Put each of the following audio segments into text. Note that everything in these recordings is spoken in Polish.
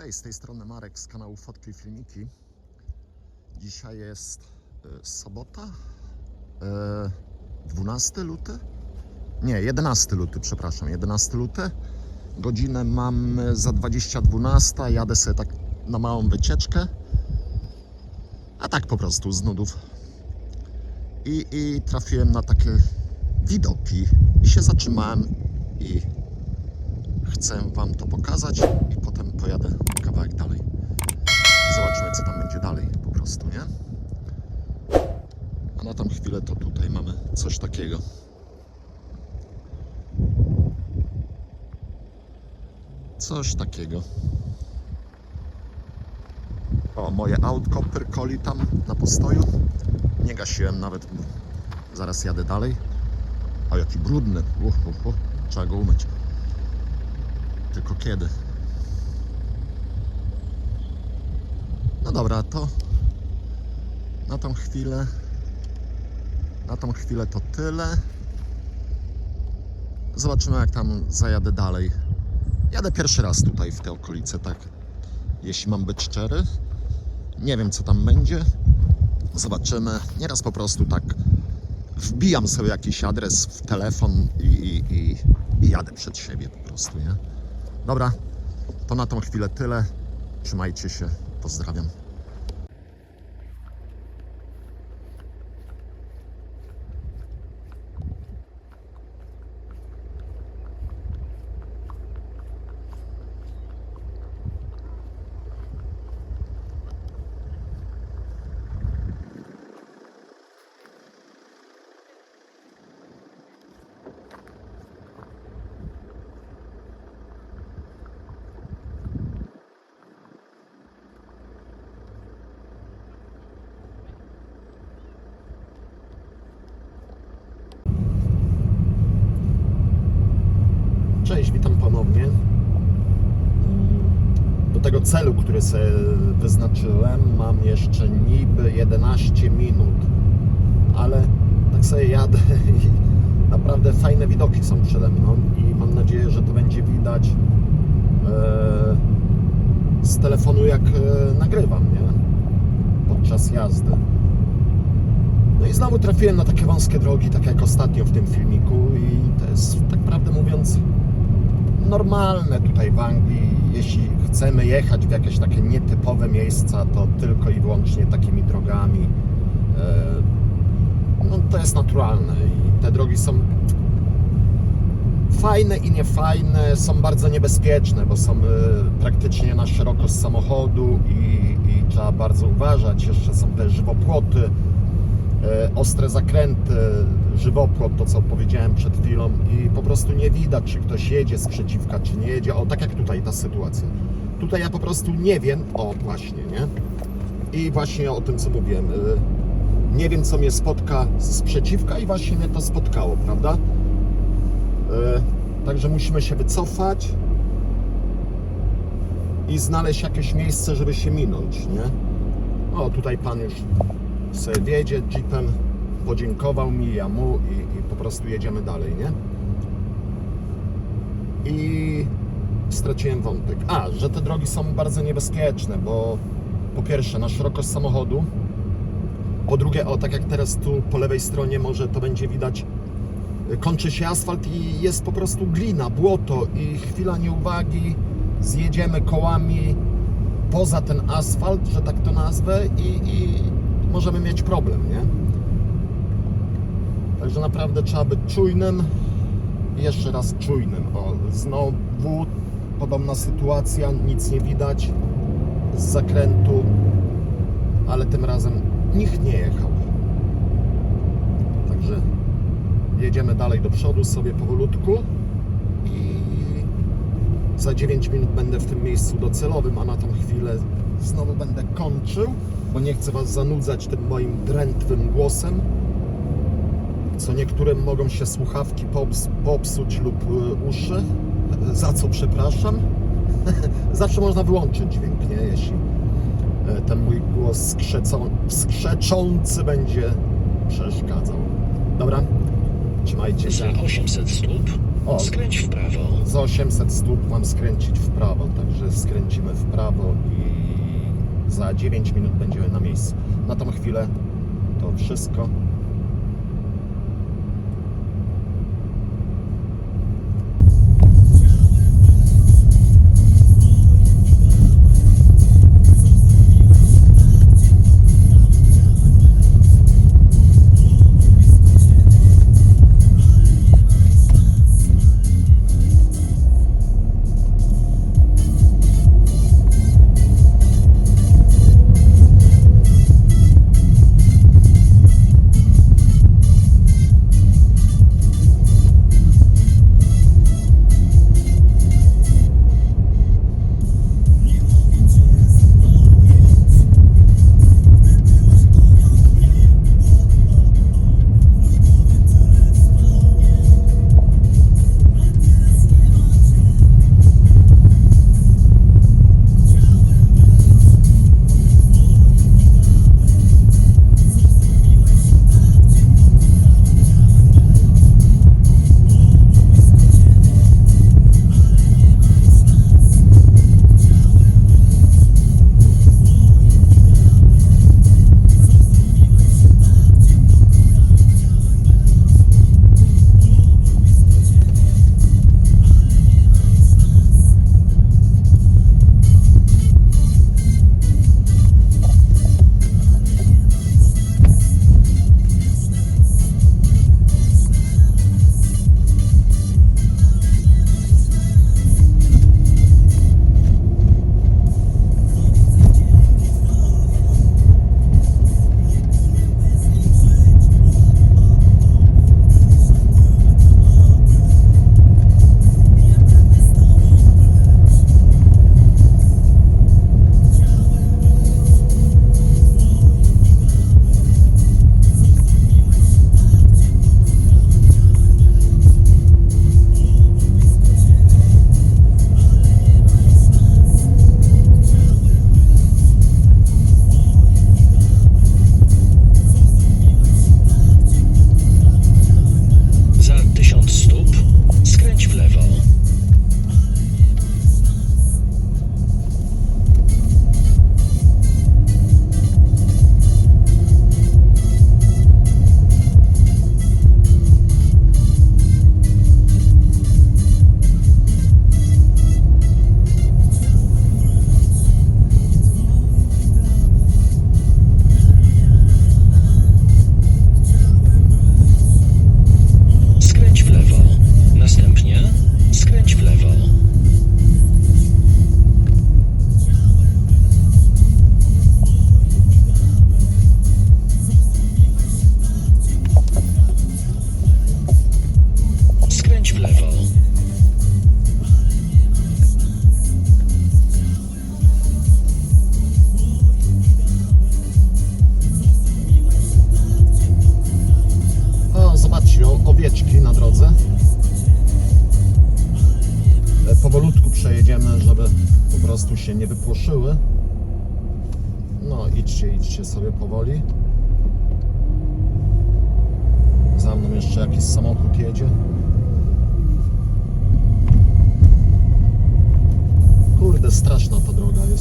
Cześć, z tej strony Marek z kanału Fotki Filmiki. Dzisiaj jest e, sobota, e, 12 luty? Nie, 11 luty, przepraszam, 11 luty. Godzinę mam za 20.12, jadę sobie tak na małą wycieczkę. A tak po prostu z nudów. I, I trafiłem na takie widoki i się zatrzymałem i chcę Wam to pokazać i potem pojadę kawałek dalej. I zobaczymy, co tam będzie dalej po prostu, nie? A na tą chwilę to tutaj mamy coś takiego. Coś takiego. O, moje autko pyrkoli tam na postoju. Nie gasiłem nawet. Zaraz jadę dalej. O, jaki brudny. Uch, uch, uch. Trzeba go umyć. Tylko kiedy? No dobra, to na tą chwilę na tą chwilę to tyle. Zobaczymy jak tam zajadę dalej. Jadę pierwszy raz tutaj w te okolice, tak. Jeśli mam być szczery. Nie wiem co tam będzie. Zobaczymy. Nieraz po prostu tak wbijam sobie jakiś adres w telefon i, i, i, i jadę przed siebie po prostu, nie? Dobra, to na tą chwilę tyle. Trzymajcie się, pozdrawiam. Cześć, witam ponownie. Do celu, który sobie wyznaczyłem, mam jeszcze niby 11 minut, ale tak sobie jadę i naprawdę fajne widoki są przede mną i mam nadzieję, że to będzie widać e, z telefonu jak e, nagrywam, nie? Podczas jazdy. No i znowu trafiłem na takie wąskie drogi, tak jak ostatnio w tym filmiku i to jest tak prawdę mówiąc normalne tutaj w Anglii. Jeśli chcemy jechać w jakieś takie nietypowe miejsca, to tylko i wyłącznie takimi drogami. E, No to jest naturalne i te drogi są fajne i niefajne, są bardzo niebezpieczne, bo są e, praktycznie na szeroko z samochodu i, i trzeba bardzo uważać. Jeszcze są te żywopłoty, e, ostre zakręty, żywopłot, to co powiedziałem przed chwilą i po prostu nie widać, czy ktoś jedzie z przeciwka, czy nie jedzie. O, tak jak tutaj ta sytuacja. Tutaj ja po prostu nie wiem, o właśnie, nie? I właśnie o tym, co mówiłem. e, Nie wiem, co mnie spotka z przeciwka i właśnie mnie to spotkało, prawda? E, Także musimy się wycofać i znaleźć jakieś miejsce, żeby się minąć, nie? O, tutaj pan już sobie wiedzie jeepem, podziękował mi, ja mu i, i po prostu jedziemy dalej, nie? I straciłem wątek. A, że te drogi są bardzo niebezpieczne, bo po pierwsze na szerokość samochodu, po drugie, o tak jak teraz tu po lewej stronie może to będzie widać, kończy się asfalt i jest po prostu glina, błoto i chwila nieuwagi, zjedziemy kołami poza ten asfalt, że tak to nazwę i, i możemy mieć problem, nie? Także naprawdę trzeba być czujnym jeszcze raz czujnym. O, znowu podobna sytuacja, nic nie widać z zakrętu, ale tym razem nikt nie jechał. Także jedziemy dalej do przodu sobie powolutku i za 9 minut będę w tym miejscu docelowym, a na tą chwilę znowu będę kończył, bo nie chcę Was zanudzać tym moim drętwym głosem, co niektórym mogą się słuchawki pops- popsuć lub y, uszy, za co przepraszam. Zawsze można wyłączyć dźwięk, nie? Jeśli e, ten mój głos skrzeczący będzie przeszkadzał. Dobra, Trzymajcie się. Za 800 stóp O. skręć w prawo. Za 800 stóp mam skręcić w prawo, także skręcimy w prawo i za 9 minut będziemy na miejscu. Na tą chwilę to wszystko. Owieczki na drodze. E, Powolutku przejedziemy, żeby po prostu się nie wypłoszyły. No, idźcie, idźcie sobie powoli. Za mną jeszcze jakiś samochód jedzie. Kurde, straszna ta droga jest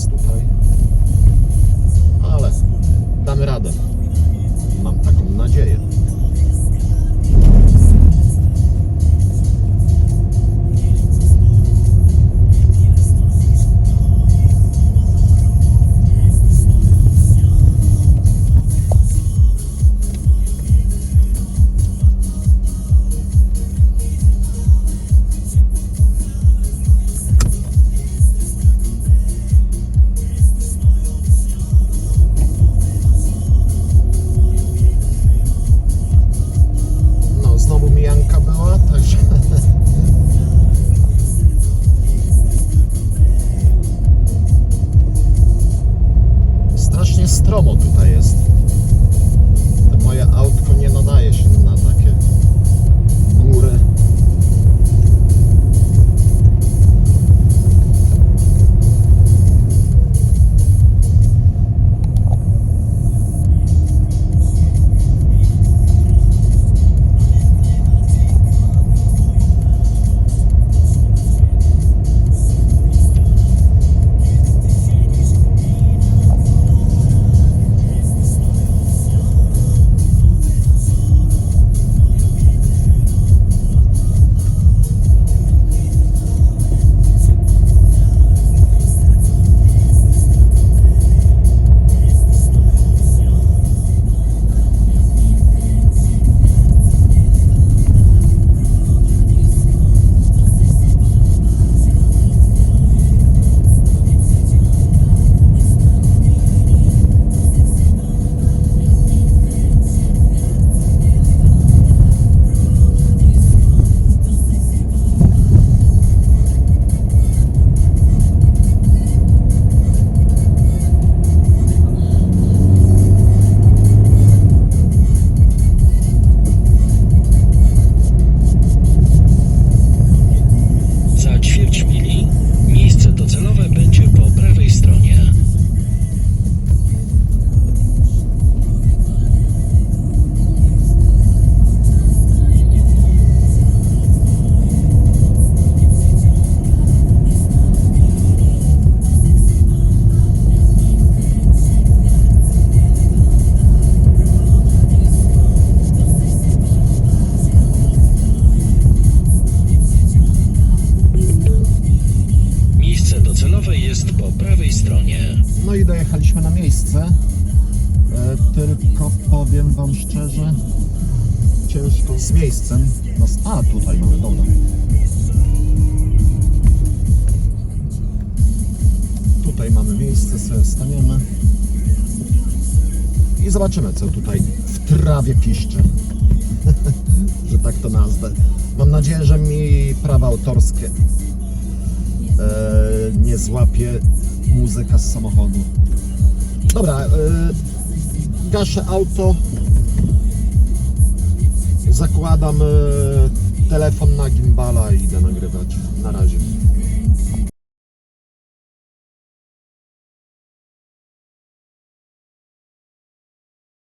stromo tutaj jest. Moje autko nie nadaje się na tak. miejsce. E, tylko powiem Wam szczerze, ciężko z miejscem. No, a, tutaj mamy, dobra. Tutaj mamy miejsce, sobie staniemy. I zobaczymy, co tutaj w trawie piszczy. że tak to nazwę. Mam nadzieję, że mi prawa autorskie e, nie złapie muzyka z samochodu. Dobra, e, gaszę auto. Zakładam e, telefon na gimbala i idę nagrywać. Na razie.